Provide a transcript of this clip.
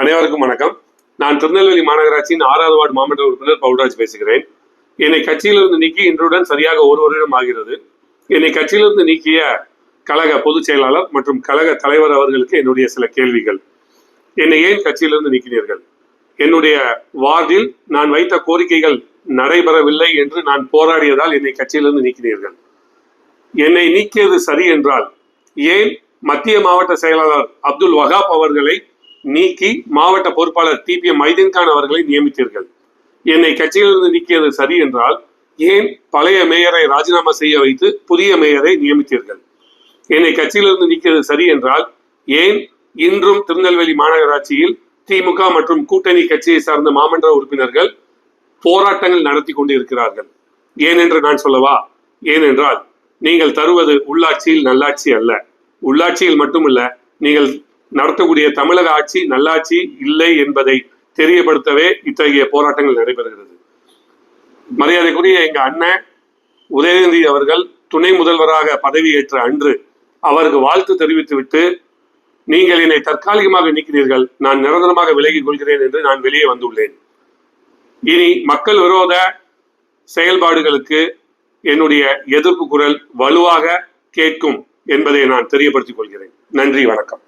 அனைவருக்கும் வணக்கம். நான் திருநெல்வேலி மாநகராட்சியின் ஆறாவது வார்டு மாமன்ற உறுப்பினர் பவுல்ராஜ் பேசுகிறேன். என்னை கட்சியிலிருந்து நீக்கி இன்றுடன் சரியாக ஒரு வருடம் ஆகிறது. என்னை கட்சியிலிருந்து நீக்கிய கழக பொதுச் செயலாளர் மற்றும் கழக தலைவர் அவர்களுக்கு என்னுடைய சில கேள்விகள். என்னை ஏன் கட்சியிலிருந்து நீக்கினீர்கள்? என்னுடைய வார்டில் நான் வைத்த கோரிக்கைகள் நடைபெறவில்லை என்று நான் போராடியதால் என்னை கட்சியிலிருந்து நீக்கினீர்கள். என்னை நீக்கியது சரி என்றால் ஏன் மத்திய மாவட்ட செயலாளர் அப்துல் வகாப் அவர்களை நீக்கி மாவட்ட பொறுப்பாளர் டி பி எம் மைதீன்கான் அவர்களை நியமித்தீர்கள். என்னை கட்சியிலிருந்து நீக்கியது சரி என்றால் ஏன் பழைய மேயரை ராஜினாமா செய்ய வைத்து புதிய மேயரை நியமித்தீர்கள்? என்னை கட்சியிலிருந்து நீக்கியது சரி என்றால் ஏன் இன்றும் திருநெல்வேலி மாநகராட்சியில் திமுக மற்றும் கூட்டணி கட்சியை சார்ந்த மாமன்ற உறுப்பினர்கள் போராட்டங்கள் நடத்தி கொண்டிருக்கிறார்கள்? ஏனென்று நான் சொல்லவா? ஏனென்றால் நீங்கள் தருவது உள்ளாட்சியில் நல்லாட்சி அல்ல. உள்ளாட்சியில் மட்டுமல்ல நீங்கள் நடத்தக்கூடிய தமிழக ஆட்சி நல்லாட்சி இல்லை என்பதை தெரியப்படுத்தவே இத்தகைய போராட்டங்கள் நடைபெறுகிறது. மரியாதைக்குரிய எங்க அண்ணன் உதயநிதி அவர்கள் துணை முதல்வராக பதவியேற்ற அன்று அவருக்கு வாழ்த்து தெரிவித்துவிட்டு நீங்கள் என்னை தற்காலிகமாக நீக்கினீர்கள். நான் நிரந்தரமாக விலகிக் கொள்கிறேன் என்று நான் வெளியே வந்துள்ளேன். இனி மக்கள் விரோத செயல்பாடுகளுக்கு என்னுடைய எதிர்ப்பு குரல் வலுவாக கேட்கும் என்பதை நான் தெரியப்படுத்திக் கொள்கிறேன். நன்றி வணக்கம்.